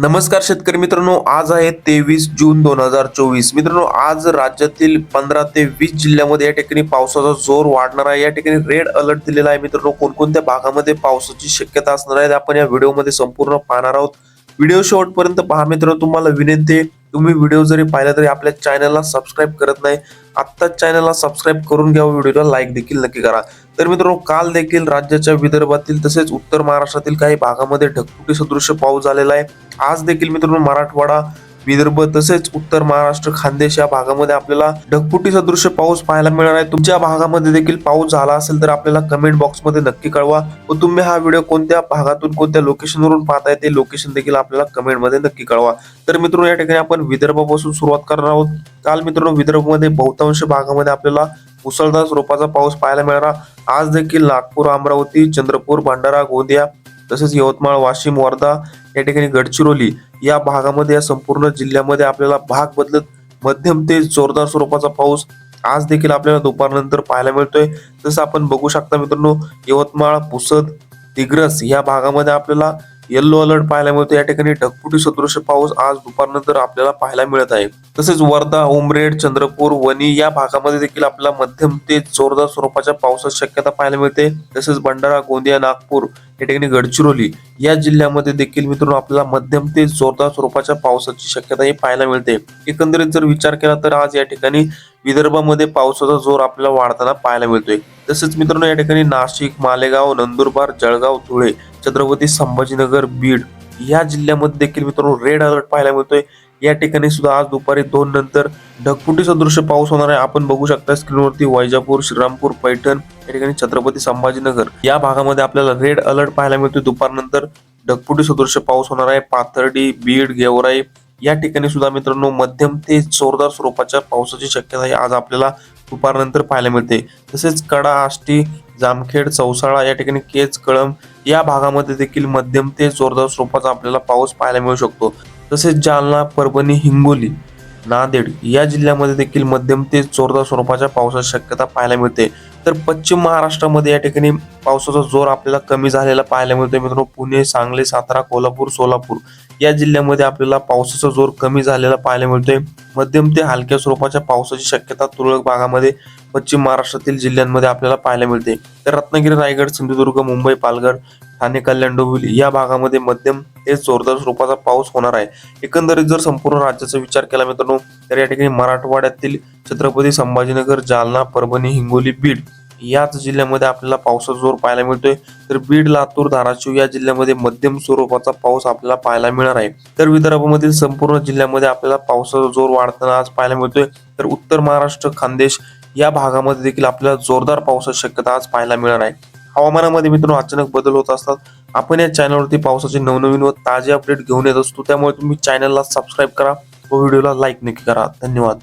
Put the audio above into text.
नमस्कार शेतकरी मित्रांनो आज आहे तेवीस जून दोन हजार चोवीस. मित्रांनो आज राज्यातील पंधरा ते वीस जिल्ह्यामध्ये या ठिकाणी पावसाचा जोर वाढणार आहे. या ठिकाणी रेड अलर्ट दिलेला आहे मित्रांनो. कोणकोणत्या भागामध्ये पावसाची शक्यता असणार आहे आपण या व्हिडिओमध्ये संपूर्ण पाहणार आहोत. व्हिडिओ शेवटपर्यंत पहा मित्रांनो. तुम्हाला विनंती आहे तुम्ही व्हिडिओ जरी पाहिला तरी आपल्या चॅनलला सबस्क्राईब करत नाही आत्ताच चॅनलला सबस्क्राईब करून घ्या व्हिडिओला लाईक देखील नक्की करा. तर मित्रांनो काल देखील राज्याच्या विदर्भातील तसेच उत्तर महाराष्ट्रातील काही भागामध्ये ढगफुटी सदृश्य पाऊस झालेला आहे. आज देखील मित्रांनो मराठवाडा विदर्भ तसेच उत्तर महाराष्ट्र खानदेश या भागामध्ये आपल्याला ढगफुटी सदृश पाऊस पाहायला मिळणार आहे. तुमच्या भागामध्ये देखील पाऊस झाला असेल तर आपल्याला कमेंट बॉक्समध्ये नक्की कळवा. व तुम्ही हा व्हिडिओ कोणत्या भागातून कोणत्या लोकेशनवरून पाहताय ते लोकेशन देखील आपल्याला कमेंटमध्ये नक्की कळवा. तर मित्रांनो या ठिकाणी आपण विदर्भापासून सुरुवात करणार आहोत. काल मित्रांनो विदर्भमध्ये बहुतांश भागामध्ये आपल्याला मुसळधार स्वरूपाचा पाऊस पाहायला मिळणार. आज देखील नागपूर अमरावती चंद्रपूर भंडारा गोंदिया तसेच यवतमाळ वाशिम वर्धा या ठिकाणी गडचिरोली या भागामध्ये या संपूर्ण जिल्ह्यामध्ये आपल्याला भाग बदलत मध्यम ते जोरदार स्वरूपाचा पाऊस आज देखील आपल्याला दुपारनंतर पाहायला मिळतोय. जसं आपण बघू शकता मित्रांनो यवतमाळ पुसद दिग्रस या भागामध्ये आपल्याला येल्लो अलर्ट पाहायला मिळतो या ठिकाणी ढगफुटी सदृश पाऊस आज दुपारनंतर आपल्याला पाहायला मिळत आहे. तसेच वर्धा उमरेड चंद्रपूर वणी या भागामध्ये देखील आपल्याला मध्यम ते जोरदार स्वरूपाच्या पावसाची शक्यता पाहायला मिळते. तसेच भंडारा गोंदिया नागपूर या ठिकाणी गडचिरोली या जिल्ह्यामध्ये देखील मित्रांनो आपल्याला मध्यम ते जोरदार स्वरूपाच्या पावसाची शक्यता ही पाहायला मिळते. एकंदरीत जर विचार केला तर आज या ठिकाणी विदर्भामध्ये पावसाचा जोर आपल्याला वाढताना पाहायला मिळतोय. तसेच मित्रांनो या ठिकाणी नाशिक मालेगाव नंदुरबार जळगाव धुळे छत्रपती संभाजीनगर बीड या जिल्ह्यामध्ये देखील मित्रांनो रेड अलर्ट पाहायला मिळतोय. या ठिकाणी सुद्धा आज दुपारी दोन नंतर ढगफुटी सदृश्य पाऊस होणार आहे. आपण बघू शकता स्क्रीनवरती वैजापूर श्रीरामपूर पैठण या ठिकाणी छत्रपती संभाजीनगर. या भागामध्ये आपल्याला रेड अलर्ट पाहायला मिळतोय. दुपारनंतर ढगफुटी सदृश्य पाऊस होणार आहे. पाथर्डी बीड गेवराई या ठिकाणी सुद्धा मित्रांनो मध्यम ते जोरदार स्वरूपाच्या पावसाची शक्यता ही आज आपल्याला दुपारनंतर पाहायला मिळते. तसेच कडा आष्टी जामखेड चौसाळा या ठिकाणी केज कळम या भागामध्ये देखील मध्यम ते जोरदार स्वरूपाचा आपल्याला पाऊस पाहायला मिळू शकतो. तसेच जालना परभणी हिंगोली नांदेड या जिल्ह्यामध्ये देखील मध्यम ते जोरदार स्वरूपाच्या पावसाची शक्यता पाहायला मिळते. तर पश्चिम महाराष्ट्रामध्ये या ठिकाणी पावसाचा जोर आपल्याला कमी झालेला पाहायला मिळतो मित्रांनो पुणे सांगली सातारा कोल्हापूर सोलापूर या जिल्ह्यामध्ये आपल्याला पावसाचा जोर कमी झालेला पाहायला मिळतोय. मध्यम ते हलक्या स्वरूपाच्या पावसाची शक्यता तुरळक भागामध्ये पश्चिम महाराष्ट्रातील जिल्ह्यांमध्ये आपल्याला पाहायला मिळते. तर रत्नागिरी रायगड सिंधुदुर्ग मुंबई पालघर ठाणे कल्याण डोंबिवली या भागामध्ये मध्यम ते जोरदार स्वरूपाचा पाऊस होणार आहे. एकंदरीत जर संपूर्ण राज्याचा विचार केला मित्रांनो तर या ठिकाणी मराठवाड्यातील छत्रपती संभाजीनगर जालना परभणी हिंगोली बीड याच जिल्ह्यामध्ये आपल्याला पावसाचा जोर पाहायला मिळतोय. तर बीड लातूर धाराशिव या जिल्ह्यामध्ये मध्यम स्वरूपाचा पाऊस आपल्याला पाहायला मिळणार आहे. तर विदर्भामधील संपूर्ण जिल्ह्यामध्ये आपल्याला पावसाचा जोर वाढताना आज पाहायला मिळतोय. तर उत्तर महाराष्ट्र खानदेश या भागामध्ये देखील आपल्याला जोरदार पावसाची शक्यता आज पाहायला मिळणार आहे. हवामानामध्ये मित्रांनो अचानक बदल होत असतात. आपण या चॅनलवरती पावसाचे नवनवीन व ताजे अपडेट घेऊन येत असतो. त्यामुळे तुम्ही चॅनलला सबस्क्राईब करा व व्हिडिओला लाईक नक्की करा. धन्यवाद.